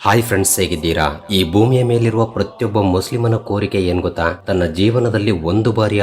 Hi friends, ಹೇಗಿದ್ದೀರಾ? ಈ ಭೂಮಿಯ ಮೇಲಿರುವ ಪ್ರತಿಯೊಬ್ಬ ಮುಸ್ಲಿಮನ ಕೋರಿಕೆ ಏನ್ ಗೊತ್ತಾ? ತನ್ನ ಜೀವನದಲ್ಲಿ ಒಂದು ಬಾರಿ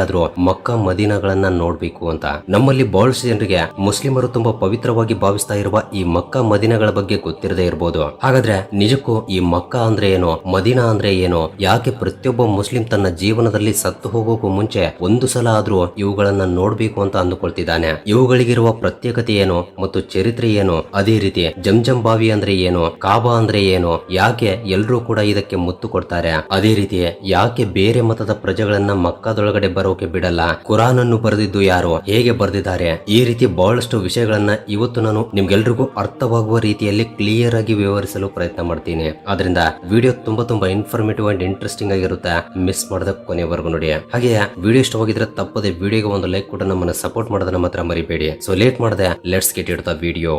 ಮಕ್ಕ ಮದೀನಗಳನ್ನ ನೋಡ್ಬೇಕು ಅಂತ. ನಮ್ಮಲ್ಲಿ ಬಹಳಷ್ಟು ಜನರಿಗೆ ಮುಸ್ಲಿಮರು ತುಂಬಾ ಪವಿತ್ರವಾಗಿ ಭಾವಿಸ್ತಾ ಇರುವ ಈ ಮಕ್ಕ ಮದೀನಗಳ ಬಗ್ಗೆ ಗೊತ್ತಿರದೇ ಇರಬಹುದು ಹಾಗಾದ್ರೆ ನಿಜಕ್ಕೂ ಈ ಮಕ್ಕ ಅಂದ್ರೆ ಏನು, ಮದೀನಾ ಅಂದ್ರೆ ಏನು? ಯಾಕೆ ಪ್ರತಿಯೊಬ್ಬ ಮುಸ್ಲಿಂ ತನ್ನ ಜೀವನದಲ್ಲಿ ಸತ್ತು ಹೋಗೋಕು ಮುಂಚೆ ಒಂದು ಸಲ ಆದ್ರೂ ಇವುಗಳನ್ನ ನೋಡ್ಬೇಕು ಅಂತ ಅಂದುಕೊಳ್ತಿದ್ದಾನೆ? ಇವುಗಳಿಗಿರುವ ಪ್ರತ್ಯೇಕತೆ ಏನು ಮತ್ತು ಚರಿತ್ರೆ ಏನು? ಅದೇ ರೀತಿ ಜಂಜಂ ಬಾವಿ ಅಂದ್ರೆ ಏನು, ಕಾಬಾ ಅಂದ್ರೆ ಏನು? ಯಾಕೆ ಎಲ್ಲರೂ ಕೂಡ ಇದಕ್ಕೆ ಮುತ್ತು ಕೊಡ್ತಾರೆ? ಅದೇ ರೀತಿ ಯಾಕೆ ಬೇರೆ ಮತದ ಪ್ರಜೆಗಳನ್ನ ಮಕ್ಕದೊಳಗಡೆ ಬರೋಕೆ ಬಿಡಲ್ಲ? ಕುರಾನ್ ಅನ್ನು ಬರೆದಿದ್ದು ಯಾರು? ಹೇಗೆ ಬರೆದಿದ್ದಾರೆ? ಈ ರೀತಿ ಬಹಳಷ್ಟು ವಿಷಯಗಳನ್ನ ಇವತ್ತು ನಾನು ನಿಮ್ಗೆಲ್ರಿಗೂ ಅರ್ಥವಾಗುವ ರೀತಿಯಲ್ಲಿ ಕ್ಲಿಯರ್ ಆಗಿ ವಿವರಿಸಲು ಪ್ರಯತ್ನ ಮಾಡ್ತೀನಿ. ಅದರಿಂದ ವಿಡಿಯೋ ತುಂಬಾ ತುಂಬಾ ಇನ್ಫಾರ್ಮೇಟಿವ್ ಅಂಡ್ ಇಂಟ್ರೆಸ್ಟಿಂಗ್ ಆಗಿರುತ್ತೆ. ಮಿಸ್ ಮಾಡದ ಕೊನೆವರೆಗೂ ನೋಡಿ. ಹಾಗೆ ವಿಡಿಯೋ ಇಷ್ಟವಾಗಿದ್ರೆ ತಪ್ಪದೆ ವಿಡಿಯೋಗೆ ಒಂದು ಲೈಕ್ ಕೂಡ ನಮ್ಮನ್ನ ಸಪೋರ್ಟ್ ಮಾಡೋದನ್ನ ಮಾತ್ರ ಮರಿಬೇಡಿ. ಸೊ ಲೇಟ್ ಮಾಡದೆ ಲೆಟ್ಸ್ ಗೆಟ್ ಇಡ್ತಾ ವಿಡಿಯೋ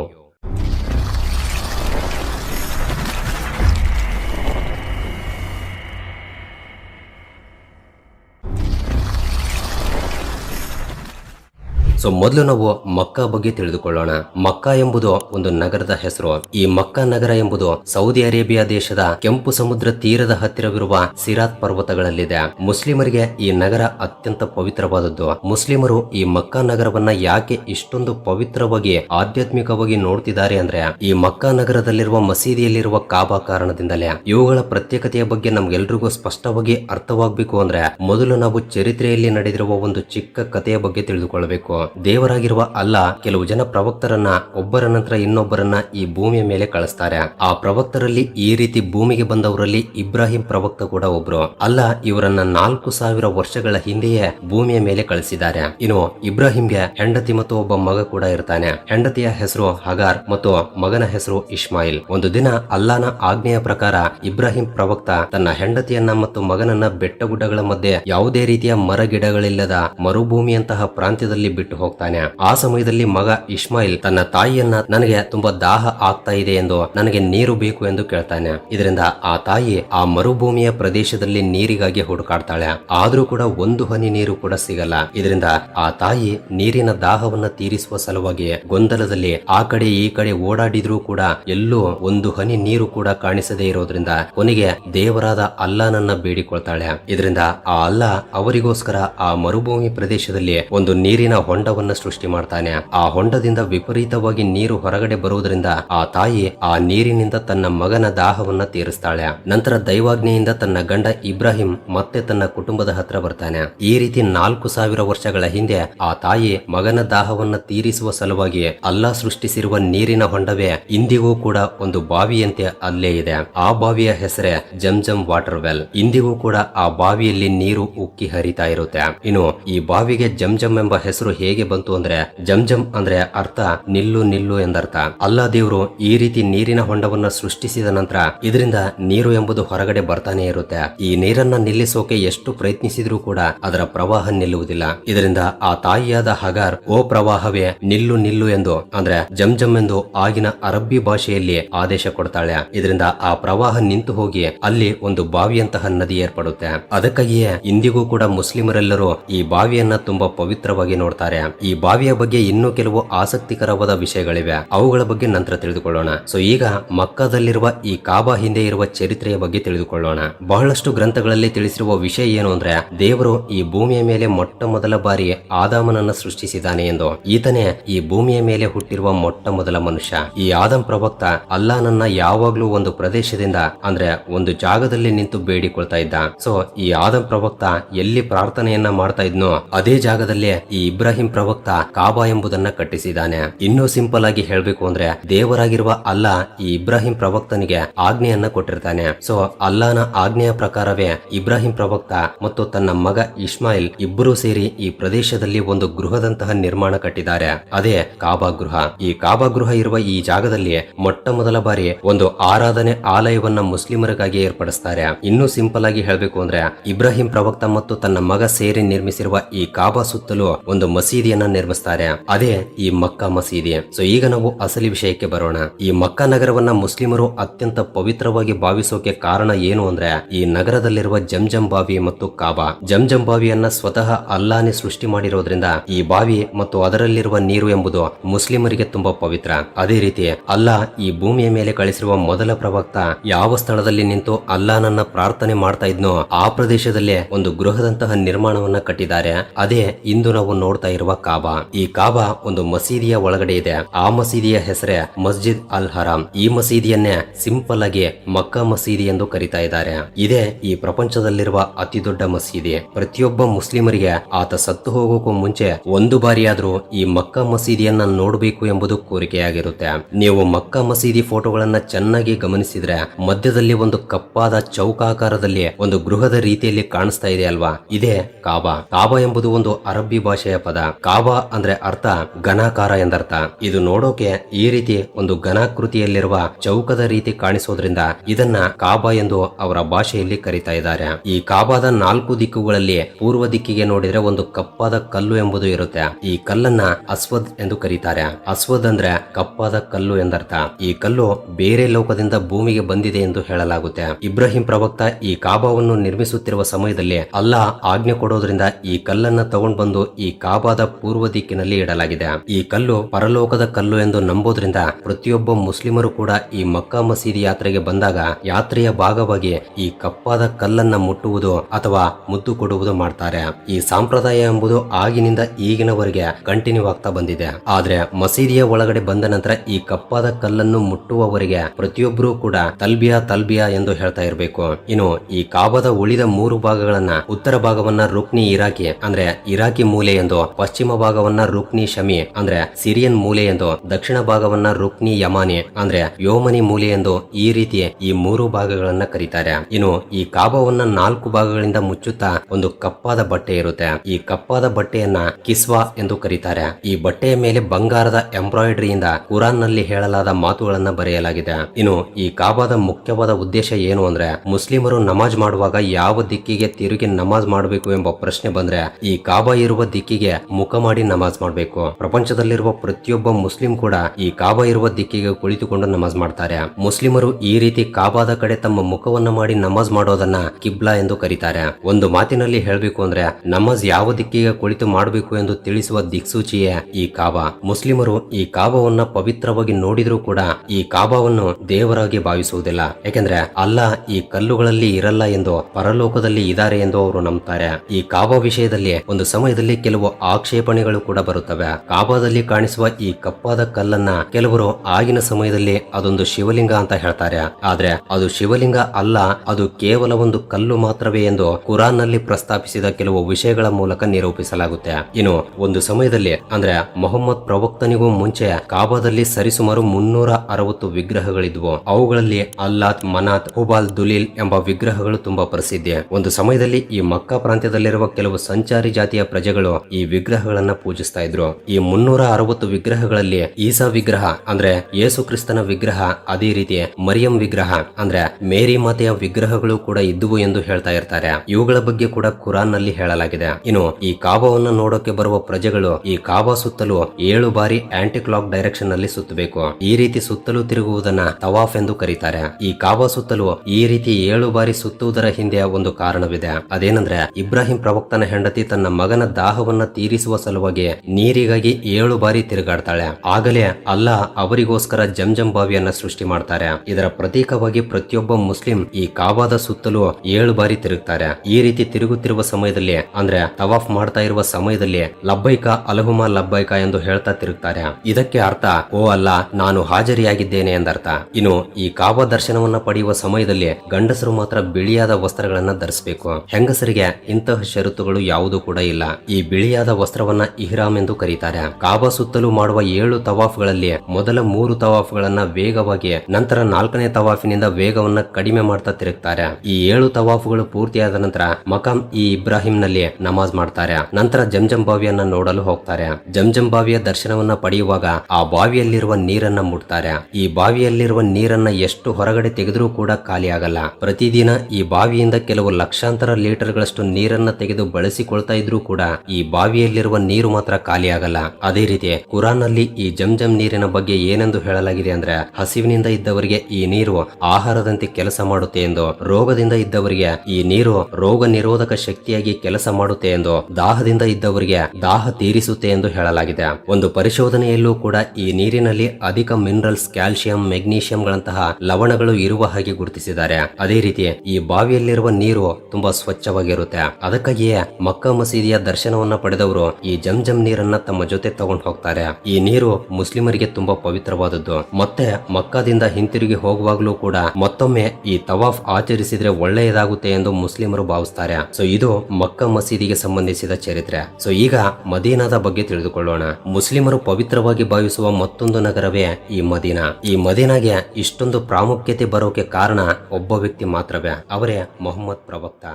ಸೊ ಮೊದಲು ನಾವು ಮಕ್ಕಾ ಬಗ್ಗೆ ತಿಳಿದುಕೊಳ್ಳೋಣ. ಮಕ್ಕಾ ಎಂಬುದು ಒಂದು ನಗರದ ಹೆಸರು. ಈ ಮಕ್ಕಾ ನಗರ ಎಂಬುದು ಸೌದಿ ಅರೇಬಿಯಾ ದೇಶದ ಕೆಂಪು ಸಮುದ್ರ ತೀರದ ಹತ್ತಿರವಿರುವ ಸಿರಾತ್ ಪರ್ವತಗಳಲ್ಲಿದೆ. ಮುಸ್ಲಿಮರಿಗೆ ಈ ನಗರ ಅತ್ಯಂತ ಪವಿತ್ರವಾದದ್ದು. ಮುಸ್ಲಿಮರು ಈ ಮಕ್ಕಾ ನಗರವನ್ನ ಯಾಕೆ ಇಷ್ಟೊಂದು ಪವಿತ್ರವಾಗಿ, ಆಧ್ಯಾತ್ಮಿಕವಾಗಿ ನೋಡ್ತಿದ್ದಾರೆ ಅಂದ್ರೆ, ಈ ಮಕ್ಕಾ ನಗರದಲ್ಲಿರುವ ಮಸೀದಿಯಲ್ಲಿರುವ ಕಾಬಾ ಕಾರಣದಿಂದಲೇ. ಇವುಗಳ ಪ್ರತ್ಯೇಕತೆಯ ಬಗ್ಗೆ ನಮ್ಗೆಲ್ರಿಗೂ ಸ್ಪಷ್ಟವಾಗಿ ಅರ್ಥವಾಗಬೇಕು ಅಂದ್ರೆ, ಮೊದಲು ನಾವು ಚರಿತ್ರೆಯಲ್ಲಿ ನಡೆದಿರುವ ಒಂದು ಚಿಕ್ಕ ಕಥೆಯ ಬಗ್ಗೆ ತಿಳಿದುಕೊಳ್ಳಬೇಕು. ದೇವರಾಗಿರುವ ಅಲ್ಲ, ಕೆಲವು ಜನ ಪ್ರವಕ್ತರನ್ನ, ಒಬ್ಬರ ನಂತರ ಇನ್ನೊಬ್ಬರನ್ನ ಈ ಭೂಮಿಯ ಮೇಲೆ ಕಳಿಸ್ತಾರೆ. ಆ ಪ್ರವಕ್ತರಲ್ಲಿ ಈ ರೀತಿ ಭೂಮಿಗೆ ಬಂದವರಲ್ಲಿ ಇಬ್ರಾಹಿಂ ಪ್ರವಕ್ತ ಕೂಡ ಒಬ್ರು. ಅಲ್ಲ, ಇವರನ್ನ ನಾಲ್ಕು ಸಾವಿರ ವರ್ಷಗಳ ಹಿಂದೆಯೇ ಭೂಮಿಯ ಮೇಲೆ ಕಳಿಸಿದ್ದಾರೆ. ಇನ್ನು ಇಬ್ರಾಹಿಂಗೆ ಹೆಂಡತಿ ಮತ್ತು ಒಬ್ಬ ಮಗ ಕೂಡ ಇರ್ತಾನೆ. ಹೆಂಡತಿಯ ಹೆಸರು ಹಗಾರ್ ಮತ್ತು ಮಗನ ಹೆಸರು ಇಸ್ಮಾಯಿಲ್ ಒಂದು ದಿನ ಅಲ್ಲಾನ ಆಜ್ಞೆಯ ಪ್ರಕಾರ ಇಬ್ರಾಹಿಂ ಪ್ರವಕ್ತ ತನ್ನ ಹೆಂಡತಿಯನ್ನ ಮತ್ತು ಮಗನನ್ನ ಬೆಟ್ಟ ಗುಡ್ಡಗಳ ಮಧ್ಯೆ ಯಾವುದೇ ರೀತಿಯ ಮರ ಗಿಡಗಳಿಲ್ಲದ ಮರುಭೂಮಿಯಂತಹ ಪ್ರಾಂತ್ಯದಲ್ಲಿ ಬಿಟ್ಟು ಹೋಗ್ತಾನೆ. ಆ ಸಮಯದಲ್ಲಿ ಮಗ ಇಸ್ಮಾಯಿಲ್ ತನ್ನ ತಾಯಿಯನ್ನ ನನಗೆ ತುಂಬಾ ದಾಹ ಆಗ್ತಾ ಇದೆ ಎಂದು ನನಗೆ ನೀರು ಬೇಕು ಎಂದು ಕೇಳ್ತಾನೆ. ಇದರಿಂದ ಆ ತಾಯಿ ಆ ಮರುಭೂಮಿಯ ಪ್ರದೇಶದಲ್ಲಿ ನೀರಿಗಾಗಿ ಹುಡುಕಾಡ್ತಾಳೆ. ಆದ್ರೂ ಕೂಡ ಒಂದು ಹನಿ ನೀರು ಕೂಡ ಸಿಗಲ್ಲ. ಇದರಿಂದ ಆ ತಾಯಿ ನೀರಿನ ದಾಹವನ್ನ ತೀರಿಸುವ ಸಲುವಾಗಿ ಗೊಂದಲದಲ್ಲಿ ಆ ಕಡೆ ಈ ಕಡೆ ಓಡಾಡಿದ್ರೂ ಕೂಡ ಎಲ್ಲೂ ಒಂದು ಹನಿ ನೀರು ಕೂಡ ಕಾಣಿಸದೇ ಇರೋದ್ರಿಂದ ಕೊನೆಗೆ ದೇವರಾದ ಅಲ್ಲಾನನ್ನ ಬೇಡಿಕೊಳ್ತಾಳೆ. ಇದರಿಂದ ಆ ಅಲ್ಲ ಅವರಿಗೋಸ್ಕರ ಆ ಮರುಭೂಮಿ ಪ್ರದೇಶದಲ್ಲಿ ಒಂದು ನೀರಿನ ಹೊಂಡವನ್ನ ಸೃಷ್ಟಿ ಮಾಡ್ತಾನೆ. ಆ ಹೊಂಡದಿಂದ ವಿಪರೀತವಾಗಿ ನೀರು ಹೊರಗಡೆ ಬರುವುದರಿಂದ ಆ ತಾಯಿ ಆ ನೀರಿನಿಂದ ತನ್ನ ಮಗನ ದಾಹವನ್ನ ತೀರಿಸ್ತಾಳೆ. ನಂತರ ದೈವಾಜ್ಞೆಯಿಂದ ತನ್ನ ಗಂಡ ಇಬ್ರಾಹಿಂ ಮತ್ತೆ ತನ್ನ ಕುಟುಂಬದ ಹತ್ರ ಬರ್ತಾನೆ. ಈ ರೀತಿ ನಾಲ್ಕು ಸಾವಿರ ವರ್ಷಗಳ ಹಿಂದೆ ಆ ತಾಯಿ ಮಗನ ದಾಹವನ್ನ ತೀರಿಸುವ ಸಲುವಾಗಿ ಅಲ್ಲಾ ಸೃಷ್ಟಿಸಿರುವ ನೀರಿನ ಹೊಂಡವೇ ಇಂದಿಗೂ ಕೂಡ ಒಂದು ಬಾವಿಯಂತೆ ಅಲ್ಲೇ ಇದೆ. ಆ ಬಾವಿಯ ಹೆಸರೇ ಜಮ್ ವಾಟರ್ ವೆಲ್. ಇಂದಿಗೂ ಕೂಡ ಆ ಬಾವಿಯಲ್ಲಿ ನೀರು ಉಕ್ಕಿ ಹರಿತಾ ಇರುತ್ತೆ. ಇನ್ನು ಈ ಬಾವಿಗೆ ಜಮ್ ಜಮ್ ಎಂಬ ಹೆಸರು ಹೇಗೆ ಬಂತು ಅಂದ್ರೆ ಜಮ್ ಜಮ್ ಅಂದ್ರೆ ಅರ್ಥ ನಿಲ್ಲು ನಿಲ್ಲು ಎಂದರ್ಥ. ಅಲ್ಲಾ ದೇವ್ರು ಈ ರೀತಿ ನೀರಿನ ಹೊಂಡವನ್ನ ಸೃಷ್ಟಿಸಿದ ನಂತರ ಇದರಿಂದ ನೀರು ಎಂಬುದು ಹೊರಗಡೆ ಬರ್ತಾನೆ ಇರುತ್ತೆ. ಈ ನೀರನ್ನ ನಿಲ್ಲಿಸೋಕೆ ಎಷ್ಟು ಪ್ರಯತ್ನಿಸಿದ್ರೂ ಕೂಡ ಅದರ ಪ್ರವಾಹ ನಿಲ್ಲುವುದಿಲ್ಲ. ಇದರಿಂದ ಆ ತಾಯಿಯಾದ ಹಗಾರ್, ಓ ಪ್ರವಾಹವೇ, ನಿಲ್ಲು ನಿಲ್ಲು ಎಂದು ಅಂದ್ರೆ ಜಮ್ ಜಮ್ ಎಂದು ಆಗಿನ ಅರಬ್ಬಿ ಭಾಷೆಯಲ್ಲಿ ಆದೇಶ ಕೊಡ್ತಾಳೆ. ಇದರಿಂದ ಆ ಪ್ರವಾಹ ನಿಂತು ಹೋಗಿ ಅಲ್ಲಿ ಒಂದು ಬಾವಿಯಂತಹ ನದಿ ಏರ್ಪಡುತ್ತೆ. ಅದಕ್ಕಾಗಿಯೇ ಇಂದಿಗೂ ಕೂಡ ಮುಸ್ಲಿಮರೆಲ್ಲರೂ ಈ ಬಾವಿಯನ್ನ ತುಂಬಾ ಪವಿತ್ರವಾಗಿ ನೋಡ್ತಾರೆ. ಈ ಬಾವಿಯ ಬಗ್ಗೆ ಇನ್ನೂ ಕೆಲವು ಆಸಕ್ತಿಕರವಾದ ವಿಷಯಗಳಿವೆ. ಅವುಗಳ ಬಗ್ಗೆ ನಂತರ ತಿಳಿದುಕೊಳ್ಳೋಣ. ಸೊ, ಈಗ ಮಕ್ಕದಲ್ಲಿರುವ ಈ ಕಾಬಾ ಹಿಂದೆ ಇರುವ ಚರಿತ್ರೆಯ ಬಗ್ಗೆ ತಿಳಿದುಕೊಳ್ಳೋಣ. ಬಹಳಷ್ಟು ಗ್ರಂಥಗಳಲ್ಲಿ ತಿಳಿಸಿರುವ ವಿಷಯ ಏನು ಅಂದ್ರೆ, ದೇವರು ಈ ಭೂಮಿಯ ಮೇಲೆ ಮೊಟ್ಟ ಮೊದಲ ಬಾರಿ ಆದಾಮನನ್ನ ಸೃಷ್ಟಿಸಿದ್ದಾನೆ ಎಂದು. ಈತನೇ ಈ ಭೂಮಿಯ ಮೇಲೆ ಹುಟ್ಟಿರುವ ಮೊಟ್ಟ ಮೊದಲ ಮನುಷ್ಯ. ಈ ಆದಂ ಪ್ರವಕ್ತ ಅಲ್ಲಾನನ್ನ ಯಾವಾಗ್ಲೂ ಒಂದು ಪ್ರದೇಶದಿಂದ, ಅಂದ್ರೆ ಒಂದು ಜಾಗದಲ್ಲಿ ನಿಂತು ಬೇಡಿಕೊಳ್ತಾ ಇದ್ದ. ಸೊ, ಈ ಆದಂ ಪ್ರವಕ್ತ ಎಲ್ಲಿ ಪ್ರಾರ್ಥನೆಯನ್ನ ಮಾಡ್ತಾ ಇದ್ನೋ, ಅದೇ ಜಾಗದಲ್ಲಿ ಈ ಇಬ್ರಾಹಿಂ ಪ್ರವಕ್ತ ಕಾಬಾ ಎಂಬುದನ್ನ ಕಟ್ಟಿಸಿದ್ದಾನೆ. ಇನ್ನೂ ಸಿಂಪಲ್ ಆಗಿ ಹೇಳ್ಬೇಕು ಅಂದ್ರೆ ದೇವರಾಗಿರುವ ಅಲ್ಲಾ ಈ ಇಬ್ರಾಹಿಂ ಪ್ರವಕ್ತನಿಗೆ ಆಜ್ಞೆಯನ್ನ ಕೊಟ್ಟಿರ್ತಾನೆ. ಸೊ ಅಲ್ಲಾನ ಆಜ್ಞೆಯ ಪ್ರಕಾರವೇ ಇಬ್ರಾಹಿಂ ಪ್ರವಕ್ತ ಮತ್ತು ತನ್ನ ಮಗ ಇಸ್ಮಾಯಿಲ್ ಇಬ್ಬರೂ ಸೇರಿ ಈ ಪ್ರದೇಶದಲ್ಲಿ ಒಂದು ಗೃಹದಂತಹ ನಿರ್ಮಾಣ ಕಟ್ಟಿದ್ದಾರೆ. ಅದೇ ಕಾಬಾ ಗೃಹ. ಈ ಕಾಬಾ ಗೃಹ ಇರುವ ಈ ಜಾಗದಲ್ಲಿ ಮೊಟ್ಟ ಮೊದಲ ಬಾರಿ ಒಂದು ಆರಾಧನೆ ಆಲಯವನ್ನ ಮುಸ್ಲಿಮರಿಗಾಗಿ ಏರ್ಪಡಿಸ್ತಾರೆ. ಇನ್ನೂ ಸಿಂಪಲ್ ಆಗಿ ಹೇಳ್ಬೇಕು ಅಂದ್ರೆ ಇಬ್ರಾಹಿಂ ಪ್ರವಕ್ತ ಮತ್ತು ತನ್ನ ಮಗ ಸೇರಿ ನಿರ್ಮಿಸಿರುವ ಈ ಕಾಬಾ ಸುತ್ತಲೂ ಒಂದು ಮಸೀದಿ ಮಸೀದಿಯನ್ನ ನಿರ್ಮಿಸ್ತಾರೆ. ಅದೇ ಈ ಮಕ್ಕಾ ಮಸೀದಿ. ಸೊ ಈಗ ನಾವು ಅಸಲಿ ವಿಷಯಕ್ಕೆ ಬರೋಣ. ಈ ಮಕ್ಕಾ ನಗರವನ್ನ ಮುಸ್ಲಿಮರು ಅತ್ಯಂತ ಪವಿತ್ರವಾಗಿ ಭಾವಿಸೋಕೆ ಕಾರಣ ಏನು ಅಂದ್ರೆ, ಈ ನಗರದಲ್ಲಿರುವ ಜಂಜಂ ಬಾವಿ ಮತ್ತು ಕಾಬಾ. ಜಂಜಂ ಬಾವಿಯನ್ನ ಸ್ವತಃ ಅಲ್ಲಾನೆ ಸೃಷ್ಟಿ ಮಾಡಿರೋದ್ರಿಂದ ಈ ಬಾವಿ ಮತ್ತು ಅದರಲ್ಲಿರುವ ನೀರು ಎಂಬುದು ಮುಸ್ಲಿಮರಿಗೆ ತುಂಬಾ ಪವಿತ್ರ. ಅದೇ ರೀತಿ ಅಲ್ಲಾ ಈ ಭೂಮಿಯ ಮೇಲೆ ಕಳಿಸಿರುವ ಮೊದಲ ಪ್ರವಕ್ತ ಯಾವ ಸ್ಥಳದಲ್ಲಿ ನಿಂತು ಅಲ್ಲಾನನ್ನ ಪ್ರಾರ್ಥನೆ ಮಾಡ್ತಾ ಇದ್ನೋ ಆ ಪ್ರದೇಶದಲ್ಲೇ ಒಂದು ಗೃಹದಂತಹ ನಿರ್ಮಾಣವನ್ನ ಕಟ್ಟಿದ್ದಾರೆ. ಅದೇ ಇಂದು ನಾವು ನೋಡ್ತಾ ಇರುವ ಕಾಬಾ. ಈ ಕಾಬಾ ಒಂದು ಮಸೀದಿಯ ಒಳಗಡೆ ಇದೆ. ಆ ಮಸೀದಿಯ ಹೆಸರೇ ಮಸ್ಜಿದ್ ಅಲ್ ಹರಾಮ್. ಈ ಮಸೀದಿಯನ್ನೇ ಸಿಂಪಲ್ ಆಗಿ ಮಕ್ಕಾ ಮಸೀದಿ ಎಂದು ಕರೀತಾ ಇದ್ದಾರೆ. ಇದೇ ಈ ಪ್ರಪಂಚದಲ್ಲಿರುವ ಅತಿ ದೊಡ್ಡ ಮಸೀದಿ. ಪ್ರತಿಯೊಬ್ಬ ಮುಸ್ಲಿಮರಿಗೆ ಆತ ಸತ್ತು ಹೋಗೋಕ್ಕೂ ಮುಂಚೆ ಒಂದು ಬಾರಿಯಾದ್ರೂ ಈ ಮಕ್ಕಾ ಮಸೀದಿಯನ್ನ ನೋಡಬೇಕು ಎಂಬುದು ಕೋರಿಕೆಯಾಗಿರುತ್ತೆ. ನೀವು ಮಕ್ಕಾ ಮಸೀದಿ ಫೋಟೋಗಳನ್ನ ಚೆನ್ನಾಗಿ ಗಮನಿಸಿದ್ರೆ ಮಧ್ಯದಲ್ಲಿ ಒಂದು ಕಪ್ಪಾದ ಚೌಕಾಕಾರದಲ್ಲಿ ಒಂದು ಗೃಹದ ರೀತಿಯಲ್ಲಿ ಕಾಣಿಸ್ತಾ ಇದೆ ಅಲ್ವಾ? ಇದೇ ಕಾಬಾ. ಕಾಬಾ ಎಂಬುದು ಒಂದು ಅರಬ್ಬಿ ಭಾಷೆಯ ಪದ. ಕಾಬಾ ಅಂದ್ರೆ ಅರ್ಥ ಘನಾಕಾರ ಎಂದರ್ಥ. ಇದು ನೋಡೋಕೆ ಈ ರೀತಿ ಒಂದು ಘನಾಕೃತಿಯಲ್ಲಿರುವ ಚೌಕದ ರೀತಿ ಕಾಣಿಸೋದ್ರಿಂದ ಇದನ್ನ ಕಾಬಾ ಎಂದು ಅವರ ಭಾಷೆಯಲ್ಲಿ ಕರೀತಾ ಇದ್ದಾರೆ. ಈ ಕಾಬಾದ ನಾಲ್ಕು ದಿಕ್ಕುಗಳಲ್ಲಿ ಪೂರ್ವ ದಿಕ್ಕಿಗೆ ನೋಡಿದ್ರೆ ಒಂದು ಕಪ್ಪಾದ ಕಲ್ಲು ಎಂಬುದು ಇರುತ್ತೆ. ಈ ಕಲ್ಲನ್ನ ಅಸ್ವದ್ ಎಂದು ಕರೀತಾರೆ. ಅಸ್ವದ್ ಅಂದ್ರೆ ಕಪ್ಪಾದ ಕಲ್ಲು ಎಂದರ್ಥ. ಈ ಕಲ್ಲು ಬೇರೆ ಲೋಕದಿಂದ ಭೂಮಿಗೆ ಬಂದಿದೆ ಎಂದು ಹೇಳಲಾಗುತ್ತೆ. ಇಬ್ರಾಹಿಂ ಪ್ರವಕ್ತ ಈ ಕಾಬಾವನ್ನು ನಿರ್ಮಿಸುತ್ತಿರುವ ಸಮಯದಲ್ಲಿ ಅಲ್ಲಾ ಆಜ್ಞೆ ಕೊಡೋದ್ರಿಂದ ಈ ಕಲ್ಲನ್ನ ತಗೊಂಡ್ ಬಂದು ಈ ಕಾಬಾದ ಪೂರ್ವ ದಿಕ್ಕಿನಲ್ಲಿ ಇಡಲಾಗಿದೆ. ಈ ಕಲ್ಲು ಪರಲೋಕದ ಕಲ್ಲು ಎಂದು ನಂಬೋದ್ರಿಂದ ಪ್ರತಿಯೊಬ್ಬ ಮುಸ್ಲಿಮರು ಕೂಡ ಈ ಮಕ್ಕಾ ಮಸೀದಿ ಯಾತ್ರೆಗೆ ಬಂದಾಗ ಯಾತ್ರೆಯ ಭಾಗವಾಗಿ ಈ ಕಪ್ಪಾದ ಕಲ್ಲನ್ನ ಮುಟ್ಟುವುದು ಅಥವಾ ಮುದ್ದು ಕೊಡುವುದು ಮಾಡ್ತಾರೆ. ಈ ಸಂಪ್ರದಾಯ ಎಂಬುದು ಆಗಿನಿಂದ ಈಗಿನವರೆಗೆ ಕಂಟಿನ್ಯೂ ಆಗ್ತಾ ಬಂದಿದೆ. ಆದ್ರೆ ಮಸೀದಿಯ ಒಳಗಡೆ ಬಂದ ನಂತರ ಈ ಕಪ್ಪಾದ ಕಲ್ಲನ್ನು ಮುಟ್ಟುವವರೆಗೆ ಪ್ರತಿಯೊಬ್ಬರೂ ಕೂಡ ತಲ್ಬಿಯಾ ತಲ್ಬಿಯಾ ಎಂದು ಹೇಳ್ತಾ ಇರಬೇಕು. ಇನ್ನು ಈ ಕಾಬದ ಉಳಿದ ಮೂರು ಭಾಗಗಳನ್ನ ಉತ್ತರ ಭಾಗವನ್ನ ರುಕ್ನಿ ಇರಾಕಿ ಅಂದ್ರೆ ಇರಾಕಿ ಮೂಲೆ ಎಂದು ಭಾಗವನ್ನ ರುಕ್ನಿ ಶಮಿ ಅಂದ್ರೆ ಸಿರಿಯನ್ ಮೂಲೆ ಎಂದು, ದಕ್ಷಿಣ ಭಾಗವನ್ನ ರುಕ್ನಿ ಯಮಾನಿ ಅಂದ್ರೆ ಯೋಮನಿ ಮೂಲೆ ಎಂದು ಈ ರೀತಿ ಈ ಮೂರು ಭಾಗಗಳನ್ನ ಕರೀತಾರೆ. ಇನ್ನು ಈ ಕಾಬವನ್ನ ನಾಲ್ಕು ಭಾಗಗಳಿಂದ ಮುಚ್ಚುತ್ತಾ ಒಂದು ಕಪ್ಪಾದ ಬಟ್ಟೆ ಇರುತ್ತೆ. ಈ ಕಪ್ಪಾದ ಬಟ್ಟೆಯನ್ನ ಕಿಸ್ವಾ ಎಂದು ಕರೀತಾರೆ. ಈ ಬಟ್ಟೆಯ ಮೇಲೆ ಬಂಗಾರದ ಎಂಬ್ರಾಯ್ಡರಿಯಿಂದ ಕುರಾನ್ನಲ್ಲಿ ಹೇಳಲಾದ ಮಾತುಗಳನ್ನ ಬರೆಯಲಾಗಿದೆ. ಇನ್ನು ಈ ಕಾಬಾದ ಮುಖ್ಯವಾದ ಉದ್ದೇಶ ಏನು ಅಂದ್ರೆ, ಮುಸ್ಲಿಮರು ನಮಾಜ್ ಮಾಡುವಾಗ ಯಾವ ದಿಕ್ಕಿಗೆ ತಿರುಗಿ ನಮಾಜ್ ಮಾಡಬೇಕು ಎಂಬ ಪ್ರಶ್ನೆ ಬಂದ್ರೆ, ಈ ಕಾಬಾ ಇರುವ ದಿಕ್ಕಿಗೆ ಮಾಡಿ ನಮಾಜ್ ಮಾಡಬೇಕು. ಪ್ರಪಂಚದಲ್ಲಿರುವ ಪ್ರತಿಯೊಬ್ಬ ಮುಸ್ಲಿಂ ಕೂಡ ಈ ಕಾಬಾ ಇರುವ ದಿಕ್ಕಿಗೆ ಕುಳಿತುಕೊಂಡು ನಮಾಜ್ ಮಾಡ್ತಾರೆ. ಮುಸ್ಲಿಮರು ಈ ರೀತಿ ಕಾಬಾದ ಕಡೆ ತಮ್ಮ ಮುಖವನ್ನ ಮಾಡಿ ನಮಾಜ್ ಮಾಡೋದನ್ನ ಕಿಬ್ಲಾ ಎಂದು ಕರೀತಾರೆ. ಒಂದು ಮಾತಿನಲ್ಲಿ ಹೇಳಬೇಕು ಅಂದ್ರೆ, ನಮಾಜ್ ಯಾವ ದಿಕ್ಕಿಗೆ ಕುಳಿತು ಮಾಡಬೇಕು ಎಂದು ತಿಳಿಸುವ ದಿಕ್ಸೂಚಿಯೇ ಈ ಕಾಬಾ. ಮುಸ್ಲಿಮರು ಈ ಕಾಬಾವನ್ನ ಪವಿತ್ರವಾಗಿ ನೋಡಿದ್ರೂ ಕೂಡ ಈ ಕಾಬಾವನ್ನು ದೇವರಾಗಿ ಭಾವಿಸುವುದಿಲ್ಲ. ಯಾಕೆಂದ್ರೆ ಅಲ್ಲ ಈ ಕಲ್ಲುಗಳಲ್ಲಿ ಇರಲ್ಲ ಎಂದು ಪರಲೋಕದಲ್ಲಿ ಇದ್ದಾರೆ ಎಂದು ಅವರು ನಂಬುತ್ತಾರೆ ಈ ಕಾಬಾ ವಿಷಯದಲ್ಲಿ, ಒಂದು ಸಮಯದಲ್ಲಿ ಕೆಲವು ಆಕ್ಷೇಪಣೆಗಳು ಕೂಡ ಬರುತ್ತವೆ. ಕಾಬಾದಲ್ಲಿ ಕಾಣಿಸುವ ಈ ಕಪ್ಪಾದ ಕಲ್ಲನ್ನ ಕೆಲವರು ಆಗಿನ ಸಮಯದಲ್ಲಿ ಅದೊಂದು ಶಿವಲಿಂಗ ಅಂತ ಹೇಳ್ತಾರೆ. ಆದ್ರೆ ಅದು ಶಿವಲಿಂಗ ಅಲ್ಲ, ಅದು ಕೇವಲ ಒಂದು ಕಲ್ಲು ಮಾತ್ರವೇ ಎಂದು ಕುರಾನ್ನಲ್ಲಿ ಪ್ರಸ್ತಾಪಿಸಿದ ಕೆಲವು ವಿಷಯಗಳ ಮೂಲಕ ನಿರೂಪಿಸಲಾಗುತ್ತೆ. ಇನ್ನು ಒಂದು ಸಮಯದಲ್ಲಿ, ಅಂದ್ರೆ ಮೊಹಮ್ಮದ್ ಪ್ರವಕ್ತನಿಗೂ ಮುಂಚೆ ಕಾಬಾದಲ್ಲಿ ಸರಿಸುಮಾರು ಮುನ್ನೂರ ಅರವತ್ತು ವಿಗ್ರಹಗಳಿದ್ವು. ಅವುಗಳಲ್ಲಿ ಅಲ್ಲಾತ್, ಮನಾತ್, ಹುಬಾಲ್, ದುಲೀಲ್ ಎಂಬ ವಿಗ್ರಹಗಳು ತುಂಬಾ ಪ್ರಸಿದ್ಧಿ. ಒಂದು ಸಮಯದಲ್ಲಿ ಈ ಮಕ್ಕಾ ಪ್ರಾಂತ್ಯದಲ್ಲಿರುವ ಕೆಲವು ಸಂಚಾರಿ ಜಾತಿಯ ಪ್ರಜೆಗಳು ಈ ವಿಗ್ರಹಗಳನ್ನ ಪೂಜಿಸ್ತಾ ಇದ್ರು. ಈ ಮುನ್ನೂರ ಅರವತ್ತು ವಿಗ್ರಹಗಳಲ್ಲಿ ಈಸಾ ವಿಗ್ರಹ ಅಂದ್ರೆ ಯೇಸು ಕ್ರಿಸ್ತನ ವಿಗ್ರಹ, ಅದೇ ರೀತಿ ಮರಿಯಂ ವಿಗ್ರಹ ಅಂದ್ರೆ ಮೇರಿ ಮಾತೆಯ ವಿಗ್ರಹಗಳು ಕೂಡ ಇದ್ದುವು ಎಂದು ಹೇಳ್ತಾ ಇರ್ತಾರೆ. ಇವುಗಳ ಬಗ್ಗೆ ಕೂಡ ಕುರಾನ್ನಲ್ಲಿ ಹೇಳಲಾಗಿದೆ. ಇನ್ನು ಈ ಕಾಬವನ್ನು ನೋಡೋಕೆ ಬರುವ ಪ್ರಜೆಗಳು ಈ ಕಾಬಾ ಸುತ್ತಲೂ ಏಳು ಬಾರಿ ಆಂಟಿ ಕ್ಲಾಕ್ ಡೈರೆಕ್ಷನ್ನಲ್ಲಿ ಸುತ್ತಬೇಕು. ಈ ರೀತಿ ಸುತ್ತಲೂ ತಿರುಗುವುದನ್ನ ತವಾಫ್ ಎಂದು ಕರೀತಾರೆ. ಈ ಕಾಬಾ ಸುತ್ತಲೂ ಈ ರೀತಿ ಏಳು ಬಾರಿ ಸುತ್ತುವುದರ ಹಿಂದೆ ಒಂದು ಕಾರಣವಿದೆ. ಅದೇನಂದ್ರೆ ಇಬ್ರಾಹಿಂ ಪ್ರವಕ್ತನ ಹೆಂಡತಿ ತನ್ನ ಮಗನ ದಾಹವನ್ನ ತೀರಿಸುವ ಸಲುವಾಗಿ ನೀರಿಗಾಗಿ ಏಳು ಬಾರಿ ತಿರುಗಾಡ್ತಾಳೆ. ಆಗಲೇ ಅಲ್ಲಾ ಅವರಿಗೋಸ್ಕರ ಜಂಜಂ ಬಾವಿಯನ್ನ ಸೃಷ್ಟಿ ಮಾಡ್ತಾರೆ. ಇದರ ಪ್ರತೀಕವಾಗಿ ಪ್ರತಿಯೊಬ್ಬ ಮುಸ್ಲಿಂ ಈ ಕಾಬಾದ ಸುತ್ತಲೂ ಏಳು ಬಾರಿ ತಿರುಗ್ತಾರೆ. ಈ ರೀತಿ ತಿರುಗುತ್ತಿರುವ ಸಮಯದಲ್ಲಿ, ಅಂದ್ರೆ ತವಾಫ್ ಮಾಡ್ತಾ ಇರುವ ಸಮಯದಲ್ಲಿ ಲಬ್ಬೈಕ ಅಲಹುಮ ಲಬ್ಬೈಕ ಎಂದು ಹೇಳ್ತಾ ತಿರುಗ್ತಾರೆ. ಇದಕ್ಕೆ ಅರ್ಥ, ಓ ಅಲ್ಲ ನಾನು ಹಾಜರಿಯಾಗಿದ್ದೇನೆ ಎಂದರ್ಥ. ಇನ್ನು ಈ ಕಾಬಾ ದರ್ಶನವನ್ನ ಪಡೆಯುವ ಸಮಯದಲ್ಲಿ ಗಂಡಸರು ಮಾತ್ರ ಬಿಳಿಯಾದ ವಸ್ತ್ರಗಳನ್ನ ಧರಿಸಬೇಕು. ಹೆಂಗಸರಿಗೆ ಇಂತಹ ಷರತ್ತುಗಳು ಯಾವುದೂ ಕೂಡ ಇಲ್ಲ. ಈ ಬಿಳಿಯಾದ ವಸ್ತ್ರವನ್ನ ಇಹ್ರಾಮ್ ಎಂದು ಕರೀತಾರೆ. ಕಾಬಾ ಸುತ್ತಲೂ ಮಾಡುವ ಏಳು ತವಾಫ್ಗಳಲ್ಲಿ ಮೊದಲ ಮೂರು ತವಾಫ್ಗಳನ್ನ ವೇಗವಾಗಿ, ನಂತರ ನಾಲ್ಕನೇ ತವಾಫಿನಿಂದ ವೇಗವನ್ನ ಕಡಿಮೆ ಮಾಡ್ತಾ ತಿರುಗ್ತಾರೆ. ಈ ಏಳು ತವಾಫ್ಗಳು ಪೂರ್ತಿಯಾದ ನಂತರ ಮಕಾಂ ಈ ಇಬ್ರಾಹಿಂನಲ್ಲಿ ನಮಾಜ್ ಮಾಡ್ತಾರೆ. ನಂತರ ಜಂಜಂ ಬಾವಿಯನ್ನ ನೋಡಲು ಹೋಗ್ತಾರೆ. ಜಂಜಂ ಬಾವಿಯ ದರ್ಶನವನ್ನ ಪಡೆಯುವಾಗ ಆ ಬಾವಿಯಲ್ಲಿರುವ ನೀರನ್ನ ಮುಟ್ತಾರೆ. ಈ ಬಾವಿಯಲ್ಲಿರುವ ನೀರನ್ನ ಎಷ್ಟು ಹೊರಗಡೆ ತೆಗೆದರೂ ಕೂಡ ಖಾಲಿ ಆಗಲ್ಲ. ಪ್ರತಿದಿನ ಈ ಬಾವಿಯಿಂದ ಕೆಲವು ಲಕ್ಷಾಂತರ ಲೀಟರ್ ಗಳಷ್ಟು ನೀರನ್ನ ತೆಗೆದು ಬಳಸಿಕೊಳ್ತಾ ಇದ್ರೂ ಕೂಡ ಈ ಬಾವಿಯಲ್ಲಿರುವ ಬಾವಿಯಲ್ಲಿರುವ ನೀರು ಮಾತ್ರ ಖಾಲಿಯಾಗಲ್ಲ ಅದೇ ರೀತಿ ಕುರಾನ್ನಲ್ಲಿ ಈ ಜಮ್ ನೀರಿನ ಬಗ್ಗೆ ಏನೆಂದು ಹೇಳಲಾಗಿದೆ ಅಂದ್ರೆ, ಹಸಿವಿನಿಂದ ಇದ್ದವರಿಗೆ ಈ ನೀರು ಆಹಾರದಂತೆ ಕೆಲಸ ಮಾಡುತ್ತೆ ಎಂದು, ರೋಗದಿಂದ ಇದ್ದವರಿಗೆ ಈ ನೀರು ರೋಗ ನಿರೋಧಕ ಶಕ್ತಿಯಾಗಿ ಕೆಲಸ ಮಾಡುತ್ತೆ ಎಂದು, ದಾಹದಿಂದ ಇದ್ದವರಿಗೆ ದಾಹ ತೀರಿಸುತ್ತೆ ಎಂದು ಹೇಳಲಾಗಿದೆ. ಒಂದು ಪರಿಶೋಧನೆಯಲ್ಲೂ ಕೂಡ ಈ ನೀರಿನಲ್ಲಿ ಅಧಿಕ ಮಿನರಲ್ಸ್ ಕ್ಯಾಲ್ಸಿಯಂ ಮೆಗ್ನೀಷಿಯಂಗಳಂತಹ ಲವಣಗಳು ಇರುವ ಹಾಗೆ ಗುರುತಿಸಿದ್ದಾರೆ. ಅದೇ ರೀತಿ ಈ ಬಾವಿಯಲ್ಲಿರುವ ನೀರು ತುಂಬಾ ಸ್ವಚ್ಛವಾಗಿರುತ್ತೆ. ಅದಕ್ಕಾಗಿಯೇ ಮಕ್ಕಾ ಮಸೀದಿಯ ದರ್ಶನವನ್ನ ಪಡೆದವರು ಈ ಜಮ್ ನೀರನ್ನ ತಮ್ಮ ಜೊತೆ ತಗೊಂಡು ಹೋಗ್ತಾರೆ. ಈ ನೀರು ಮುಸ್ಲಿಮರಿಗೆ ತುಂಬಾ ಪವಿತ್ರವಾದದ್ದು. ಮತ್ತೆ ಮಕ್ಕಾದಿಂದ ಹಿಂತಿರುಗಿ ಹೋಗುವಾಗಲೂ ಕೂಡ ಮತ್ತೊಮ್ಮೆ ಈ ತವಾಫ್ ಆಚರಿಸಿದ್ರೆ ಒಳ್ಳೆಯದಾಗುತ್ತೆ ಎಂದು ಮುಸ್ಲಿಮರು ಭಾವಿಸ್ತಾರೆ. ಸೊ, ಇದು ಮಕ್ಕಾ ಮಸೀದಿಗೆ ಸಂಬಂಧಿಸಿದ ಚರಿತ್ರೆ. ಸೊ, ಈಗ ಮದೀನಾದ ಬಗ್ಗೆ ತಿಳಿದುಕೊಳ್ಳೋಣ. ಮುಸ್ಲಿಮರು ಪವಿತ್ರವಾಗಿ ಭಾವಿಸುವ ಮತ್ತೊಂದು ನಗರವೇ ಈ ಮದೀನಾ. ಈ ಮದೀನಾಗೆ ಇಷ್ಟೊಂದು ಪ್ರಾಮುಖ್ಯತೆ ಬರೋಕೆ ಕಾರಣ ಒಬ್ಬ ವ್ಯಕ್ತಿ ಮಾತ್ರವೇ. ಅವರೇ ಮೊಹಮ್ಮದ್ ಪ್ರವಕ್ತ.